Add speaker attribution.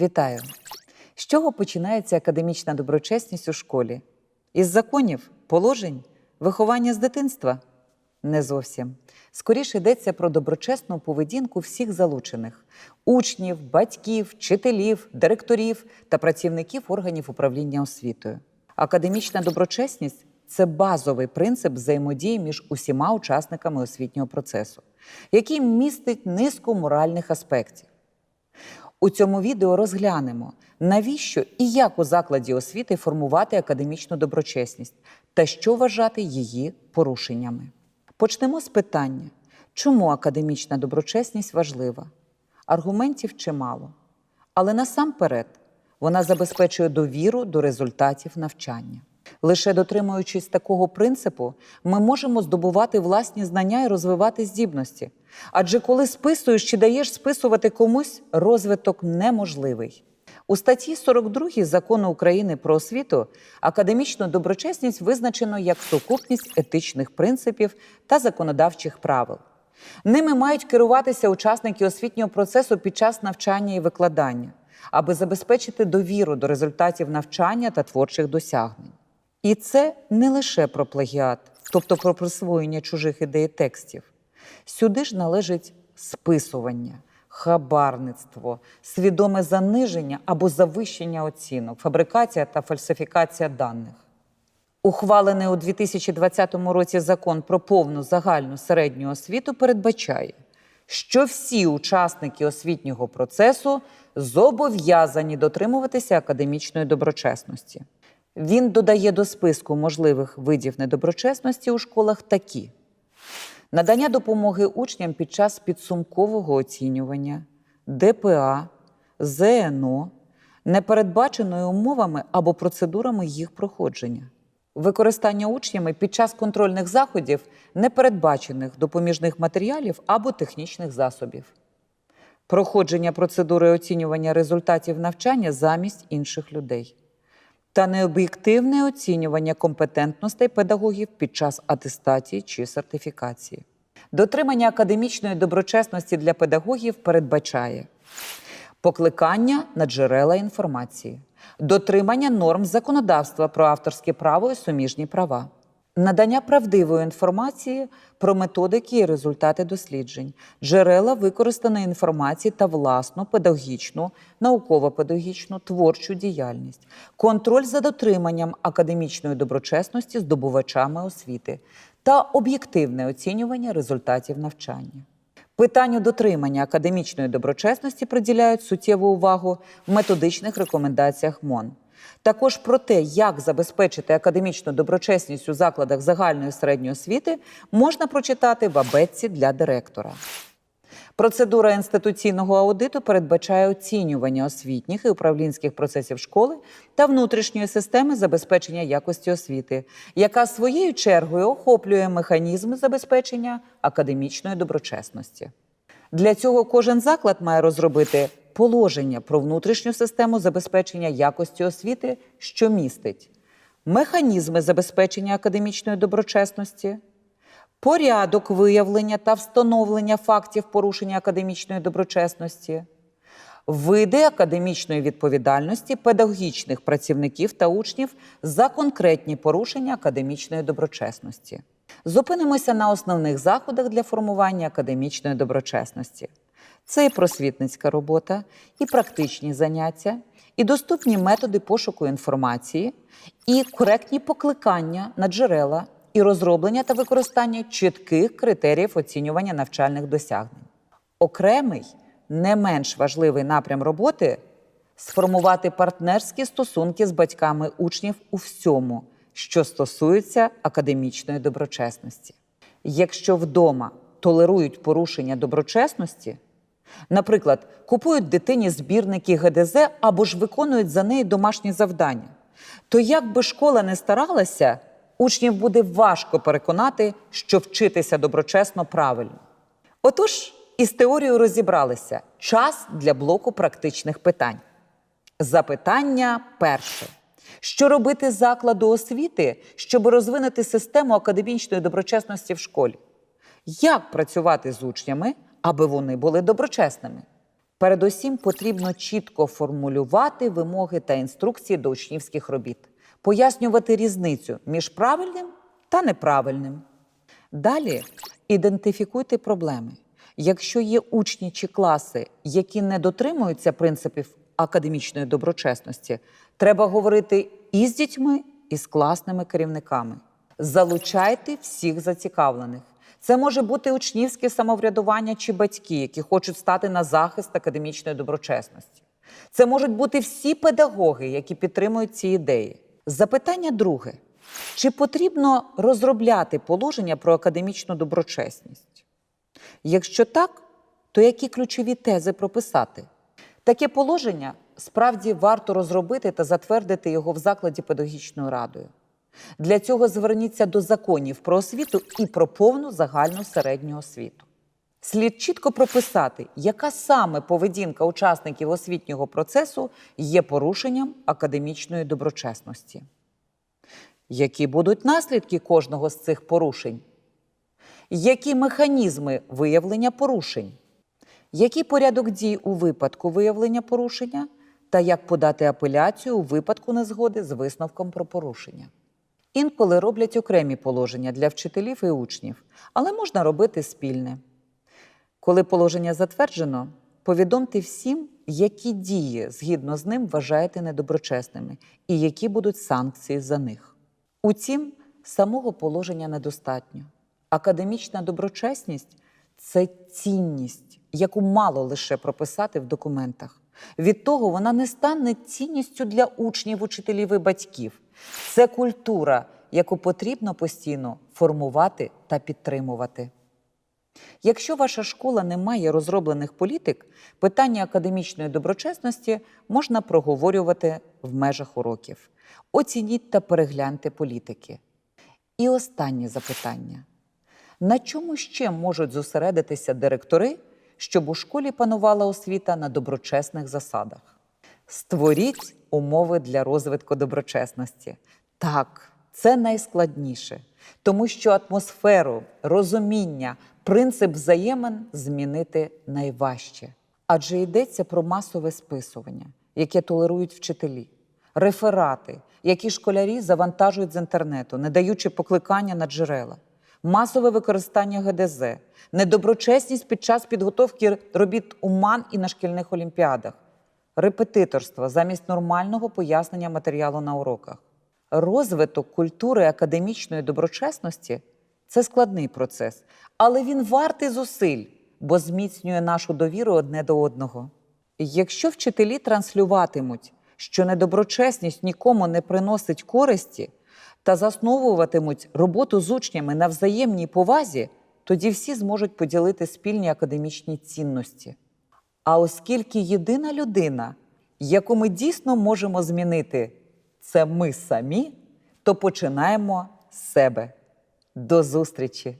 Speaker 1: Вітаю! З чого починається академічна доброчесність у школі? Із законів, положень, виховання з дитинства? Не зовсім. Скоріше йдеться про доброчесну поведінку всіх залучених учнів, батьків, вчителів, директорів та працівників органів управління освітою. Академічна доброчесність це базовий принцип взаємодії між усіма учасниками освітнього процесу, який містить низку моральних аспектів. У цьому відео розглянемо, навіщо і як у закладі освіти формувати академічну доброчесність та що вважати її порушеннями. Почнемо з питання, чому академічна доброчесність важлива? Аргументів чимало. Але насамперед вона забезпечує довіру до результатів навчання. Лише дотримуючись такого принципу, ми можемо здобувати власні знання і розвивати здібності. Адже коли списуєш чи даєш списувати комусь, розвиток неможливий. У статті 42 закону України про освіту академічну доброчесність визначено як сукупність етичних принципів та законодавчих правил. Ними мають керуватися учасники освітнього процесу під час навчання і викладання, аби забезпечити довіру до результатів навчання та творчих досягнень. І це не лише про плагіат, тобто про присвоєння чужих ідей текстів. Сюди ж належить списування, хабарництво, свідоме заниження або завищення оцінок, фабрикація та фальсифікація даних. Ухвалений у 2020 році закон про повну загальну середню освіту передбачає, що всі учасники освітнього процесу зобов'язані дотримуватися академічної доброчесності. Він додає до списку можливих видів недоброчесності у школах такі: надання допомоги учням під час підсумкового оцінювання, ДПА, ЗНО, непередбаченою умовами або процедурами їх проходження, використання учнями під час контрольних заходів непередбачених допоміжних матеріалів або технічних засобів, проходження процедури оцінювання результатів навчання замість інших людей та необ'єктивне оцінювання компетентностей педагогів під час атестації чи сертифікації. Дотримання академічної доброчесності для педагогів передбачає покликання на джерела інформації, дотримання норм законодавства про авторське право і суміжні права, надання правдивої інформації про методики і результати досліджень, джерела використаної інформації та власну педагогічну, науково-педагогічну, творчу діяльність, контроль за дотриманням академічної доброчесності здобувачами освіти та об'єктивне оцінювання результатів навчання. Питанню дотримання академічної доброчесності приділяють суттєву увагу в методичних рекомендаціях МОН. Також про те, як забезпечити академічну доброчесність у закладах загальної середньої освіти, можна прочитати в абетці для директора. Процедура інституційного аудиту передбачає оцінювання освітніх і управлінських процесів школи та внутрішньої системи забезпечення якості освіти, яка своєю чергою охоплює механізми забезпечення академічної доброчесності. Для цього кожен заклад має розробити положення про внутрішню систему забезпечення якості освіти, що містить механізми забезпечення академічної доброчесності, порядок виявлення та встановлення фактів порушення академічної доброчесності, види академічної відповідальності педагогічних працівників та учнів за конкретні порушення академічної доброчесності. Зупинимося на основних заходах для формування академічної доброчесності. Це і просвітницька робота, і практичні заняття, і доступні методи пошуку інформації, і коректні покликання на джерела, і розроблення та використання чітких критеріїв оцінювання навчальних досягнень. Окремий, не менш важливий напрям роботи сформувати партнерські стосунки з батьками учнів у всьому, що стосується академічної доброчесності. Якщо вдома толерують порушення доброчесності, наприклад, купують дитині збірники ГДЗ або ж виконують за неї домашні завдання, то як би школа не старалася, учнів буде важко переконати, що вчитися доброчесно правильно. Отож, із теорією розібралися час для блоку практичних питань. Запитання перше. Що робити закладу освіти, щоб розвинути систему академічної доброчесності в школі? Як працювати з учнями, аби вони були доброчесними? Передусім потрібно чітко формулювати вимоги та інструкції до учнівських робіт, пояснювати різницю між правильним та неправильним. Далі ідентифікуйте проблеми. Якщо є учні чи класи, які не дотримуються принципів академічної доброчесності, треба говорити і з дітьми, і з класними керівниками. Залучайте всіх зацікавлених. Це може бути учнівське самоврядування чи батьки, які хочуть стати на захист академічної доброчесності. Це можуть бути всі педагоги, які підтримують ці ідеї. Запитання друге: чи потрібно розробляти положення про академічну доброчесність? Якщо так, то які ключові тези прописати? Таке положення справді варто розробити та затвердити його в закладі педагогічною радою. Для цього зверніться до законів про освіту і про повну загальну середню освіту. Слід чітко прописати, яка саме поведінка учасників освітнього процесу є порушенням академічної доброчесності. Які будуть наслідки кожного з цих порушень? Які механізми виявлення порушень? Який порядок дій у випадку виявлення порушення та як подати апеляцію у випадку незгоди з висновком про порушення? Інколи роблять окремі положення для вчителів і учнів, але можна робити спільне. Коли положення затверджено, повідомте всім, які дії згідно з ним вважаєте недоброчесними і які будуть санкції за них. Утім, самого положення недостатньо. Академічна доброчесність це цінність, яку мало лише прописати в документах. Від того вона не стане цінністю для учнів, учителів і батьків. Це культура, яку потрібно постійно формувати та підтримувати. Якщо ваша школа не має розроблених політик, питання академічної доброчесності можна проговорювати в межах уроків. Оцініть та перегляньте політики. І останнє запитання: на чому ще можуть зосередитися директори, щоб у школі панувала освіта на доброчесних засадах? Створіть умови для розвитку доброчесності. Так, це найскладніше, тому що атмосферу, розуміння, принцип взаємин змінити найважче. Адже йдеться про масове списування, яке толерують вчителі, реферати, які школярі завантажують з інтернету, не даючи покликання на джерела, масове використання ГДЗ, недоброчесність під час підготовки робіт УМАН і на шкільних олімпіадах, репетиторство замість нормального пояснення матеріалу на уроках. Розвиток культури академічної доброчесності це складний процес, але він вартий зусиль, бо зміцнює нашу довіру одне до одного. Якщо вчителі транслюватимуть, що недоброчесність нікому не приносить користі та засновуватимуть роботу з учнями на взаємній повазі, тоді всі зможуть поділити спільні академічні цінності. А оскільки єдина людина, яку ми дійсно можемо змінити, це ми самі, то починаємо з себе. До зустрічі!